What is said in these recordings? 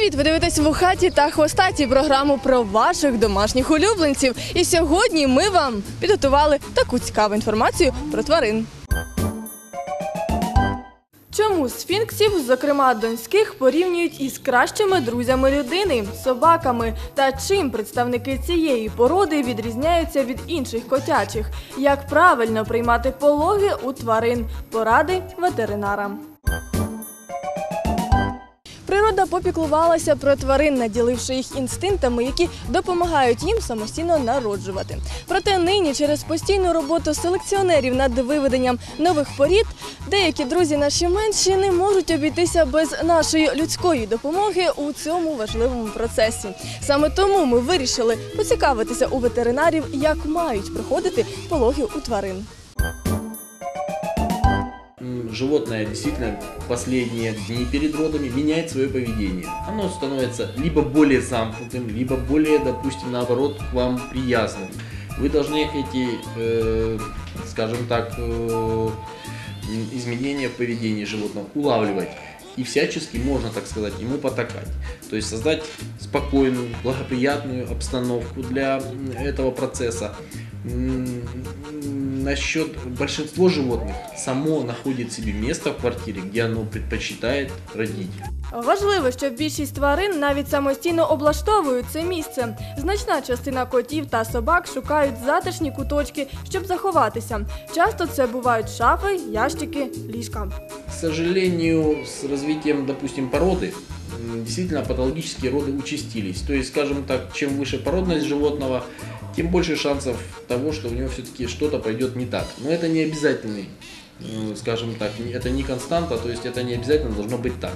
Ви дивитесь в хаті та хвостаті програму про ваших домашніх улюбленців. І сьогодні ми вам підготували таку цікаву інформацію про тварин. Чому сфінксів, зокрема донських, порівнюють із кращими друзями людини собаками? Та чим представники цієї породи відрізняються від інших котячих? Як правильно приймати пологи у тварин? Поради ветеринара. Природа попіклувалася про тварин, наділивши їх інстинктами, які допомагають їм самостійно народжувати. Проте нині, через постійну роботу селекціонерів над виведенням нових порід, деякі друзі наші менші не можуть обійтися без нашої людської допомоги у цьому важливому процесі. Саме тому ми вирішили поцікавитися у ветеринарів, як мають проходити пологи у тварин. Животное действительно последние дни перед родами меняет свое поведение. Оно становится либо более замкнутым, либо более, допустим, наоборот, к вам приязным. Вы должны эти, э, скажем так, э, изменения в поведении животного улавливать. И всячески можно, так сказать, ему потакать. То есть создать спокойную, благоприятную обстановку для этого процесса. М, Насчет большинство животных само находит себе место в квартире, где оно предпочитает родить. Важливо, що більшість тварин навіть самостійно облаштовують це місце. Значна частина котів та собак шукають затишні куточки, щоб заховатися. Часто це бувають шафи, ящики, ліжка. К сожалению, с развитием, допустим, породы, м, действительно патологические роды участились. То есть, скажем так, чем выше породность животного, тем больше шансов того, что у него все-таки что-то пойдет не так. Но это не обязательный, э, скажем так, не- это не константа, то есть это не обязательно должно быть так.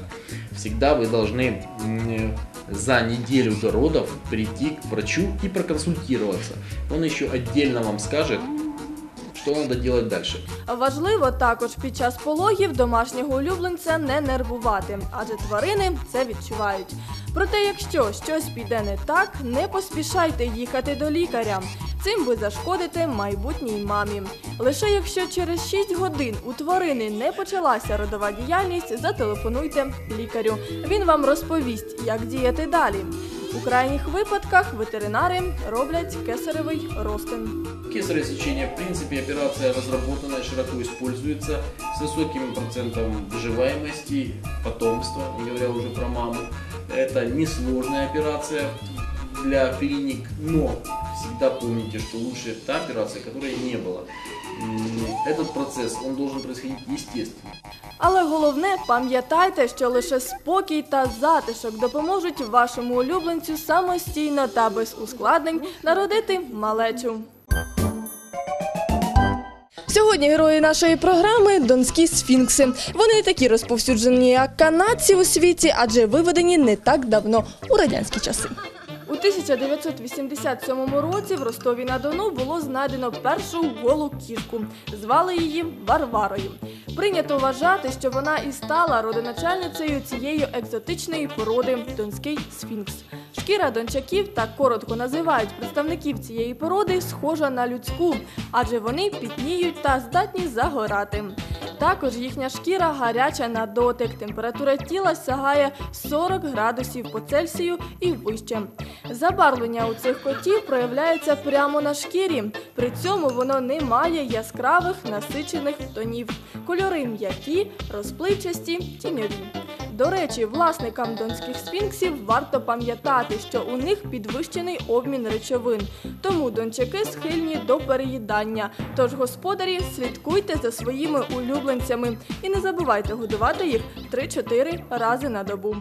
Всегда вы должны м, за неделю до родов прийти к врачу и проконсультироваться. Он еще отдельно вам скажет, что надо делать дальше. Важливо також під час пологів домашнього улюбленця не нервувати, адже тварини це відчувають. Проте, якщо щось піде не так, не поспішайте їхати до лікаря. Цим ви зашкодите майбутній мамі. Лише якщо через 6 годин у тварини не почалася родова діяльність, зателефонуйте лікарю. Він вам розповість, як діяти далі. У крайніх випадках ветеринари роблять кесаревий розтин. Кесарево сечение, в принципе, операция разработанная, широко используется, с высоким процентом выживаемости, потомства, не говоря уже про маму. Это несложная операция для клиник, но всегда помните, что лучше та операция, которой не было. М, Этот процесс, он должен происходить естественно. Але головне, пам'ятайте, що лише спокій та затишок допоможуть вашому улюбленцю самостійно та без ускладнень народити малечу. Сьогодні герої нашої програми донські сфінкси. Вони не такі розповсюджені, як канадці у світі, адже виведені не так давно у радянські часи. У 1987 році в Ростові на Дону було знайдено першу голу кішку. Звали її Варварою. Прийнято вважати, що вона і стала родоначальницею цієї екзотичної породи донський сфінкс. Шкіра дончаків так коротко називають представників цієї породи, схожа на людську, адже вони пітніють та здатні загорати. Також їхня шкіра гаряча на дотик. Температура тіла сягає 40 градусів по Цельсію і вище. Забарвлення у цих котів проявляється прямо на шкірі. При цьому воно не має яскравих насичених тонів. Кольори м'які, розпливчасті, тіньові. До речі, власникам донських сфінксів варто пам'ятати, що у них підвищений обмін речовин, тому дончаки схильні до переїдання. Тож, господарі, слідкуйте за своїми улюбленцями і не забувайте годувати їх 3-4 рази на добу.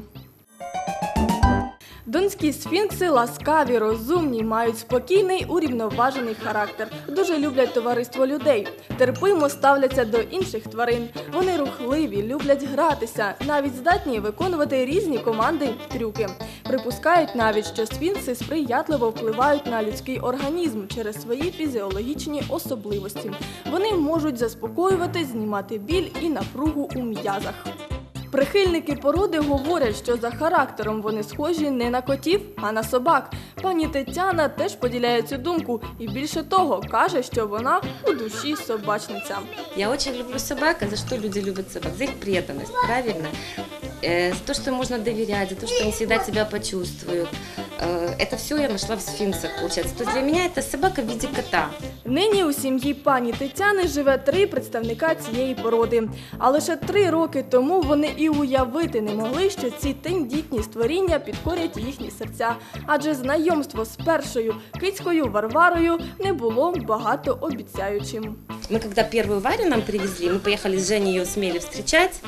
Донські сфінкси ласкаві, розумні, мають спокійний, урівноважений характер. Дуже люблять товариство людей. Терпимо ставляться до інших тварин. Вони рухливі, люблять гратися, навіть здатні виконувати різні команди трюки. Припускають навіть, що сфінкси сприятливо впливають на людський організм через свої фізіологічні особливості. Вони можуть заспокоювати, знімати біль і напругу у м'язах. Прихильники породи говорять, що за характером вони схожі не на котів, а на собак. Пані Тетяна теж поділяє цю думку і більше того каже, що вона у душі собачниця. Я дуже люблю собак, за що люди люблять собак? За їх преданность, правильно? э, за те, що можна довіряти, за то, що вони завжди тебе почувствуют. Э, Это все я нашла в сфинксах, получается. То есть для меня это собака в виде кота. Нині у сім'ї пані Тетяни живе три представника цієї породи. А лише три роки тому вони і уявити не могли, що ці тендітні створіння підкорять їхні серця. Адже знайомство з першою кицькою Варварою не було багатообіцяючим. Мы когда первую Варю нам привезли, мы поехали с Женей ее смели встречать.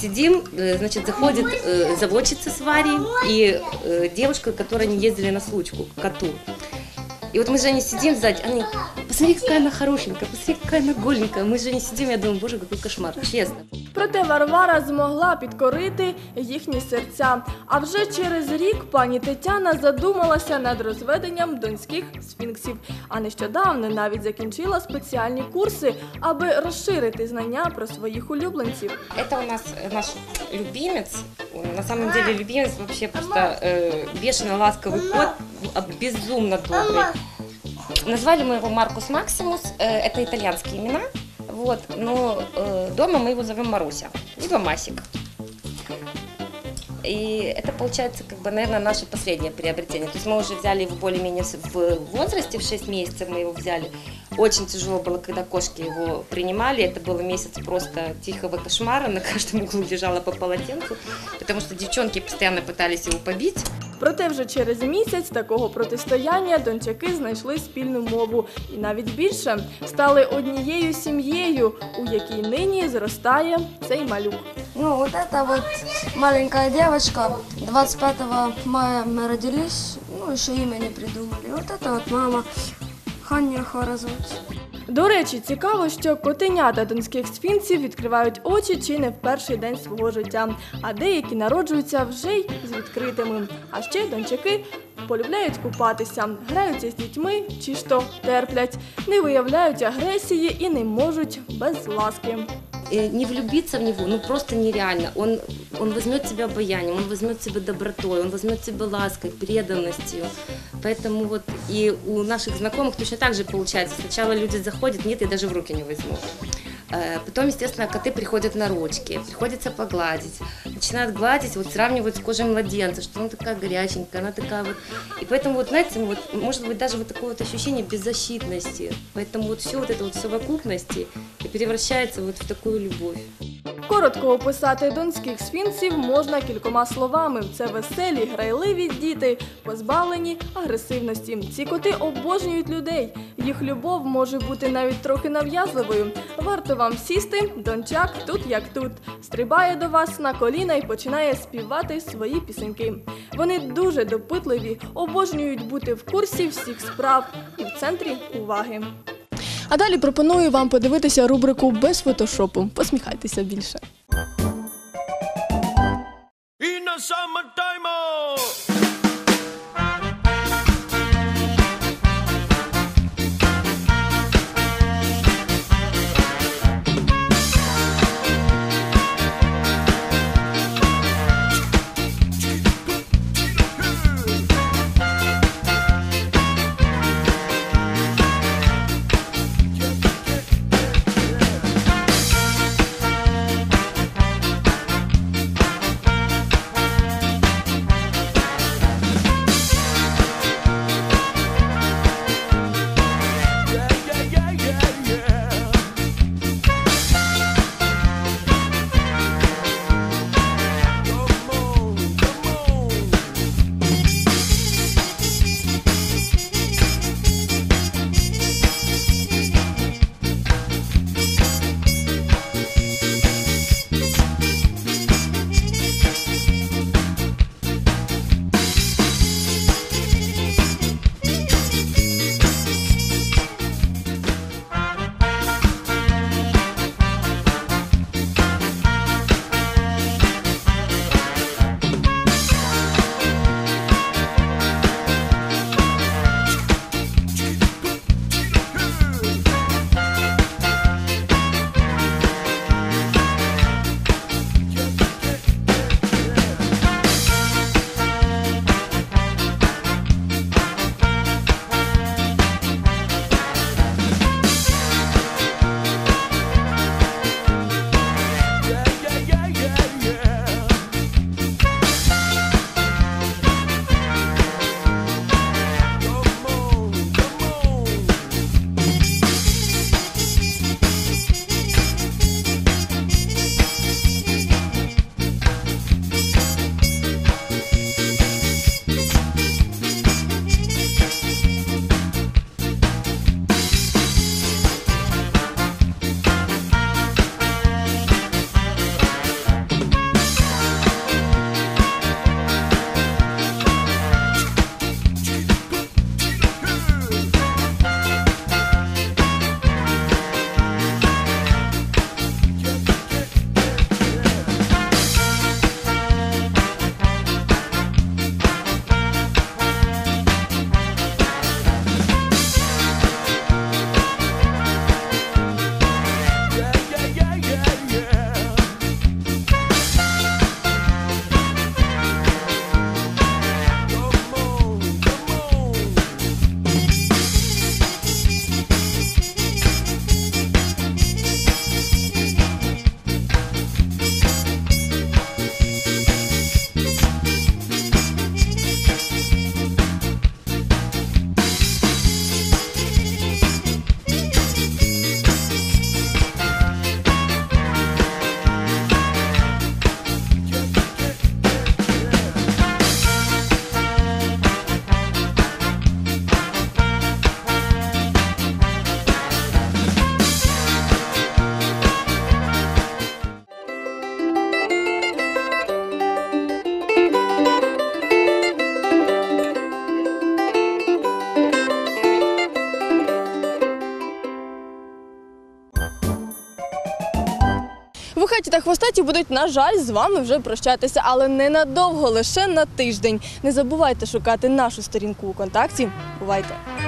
Сидим, э, значит, заходит э, заводчица с Варей и э, девушка, которая не ездили на случку, к коту. И вот мы с Женей сидим сзади, они, посмотри, какая она хорошенькая, посмотри, какая она голенькая. Мы с Женей сидим, я думаю, боже, какой кошмар, честно. Проте Варвара змогла підкорити їхні серця. А вже через рік пані Тетяна задумалася над розведенням донських сфінксів. А нещодавно навіть закінчила спеціальні курси, аби розширити знання про своїх улюбленців. Это у нас э, наш любимец. На самом деле любимец вообще просто э, бешено ласковый кот, а, безумно добрый. Назвали мы его Маркус Максимус, э, это итальянские имена. Вот, но э, дома мы его зовем Маруся, либо Масик. И это получается, как бы, наверное, наше последнее приобретение. То есть мы уже взяли его более-менее с- в возрасте, в 6 месяцев мы его взяли. Очень тяжело было, когда кошки его принимали. Это было месяц просто тихого кошмара. На каждом углу лежала по полотенцу, потому что девчонки постоянно пытались его побить. Проте вже через місяць такого протистояння дончаки знайшли спільну мову і навіть більше стали однією сім'єю, у якій нині зростає цей малюк. Ну, вот это вот маленькая девочка. 25 мая мы родились, ну, еще имя не придумали. Вот это вот мама. Ханья Хора зовут. До речі, цікаво, що котенята донських сфінксів відкривають очі чи не в перший день свого життя, а деякі народжуються вже й з відкритими. А ще дончаки полюбляють купатися, граються з дітьми чи що терплять, не виявляють агресії і не можуть без ласки. Э, Не влюбиться в него, ну просто нереально. Он, он возьмет тебя обаянием, он возьмет тебя добротой, он возьмет тебя лаской, преданностью. Поэтому вот и у наших знакомых точно так же получается. Сначала люди заходят, нет, я даже в руки не возьму. Э, Потом, естественно, коты приходят на ручки, приходится погладить. Начинают гладить, вот сравнивают с кожей младенца, что она такая горяченькая, она такая вот. И поэтому, вот, знаете, вот, может быть, даже вот такое вот ощущение беззащитности. Поэтому вот все вот это вот в совокупности и превращается вот в такую любовь. Коротко описати донських сфінксів можна кількома словами: це веселі, грайливі діти, позбавлені агресивності. Ці коти обожнюють людей. Їх любов може бути навіть трохи нав'язливою. Варто вам сісти, дончак тут як тут. Стрибає до вас на коліна і починає співати свої пісеньки. Вони дуже допитливі, обожнюють бути в курсі всіх справ і в центрі уваги. А далі пропоную вам подивитися рубрику без фотошопу. Посміхайтеся більше. Хвостаті будуть, на жаль, з вами вже прощатися, але ненадовго, лише на тиждень. Не забувайте шукати нашу сторінку у контакті. Бувайте!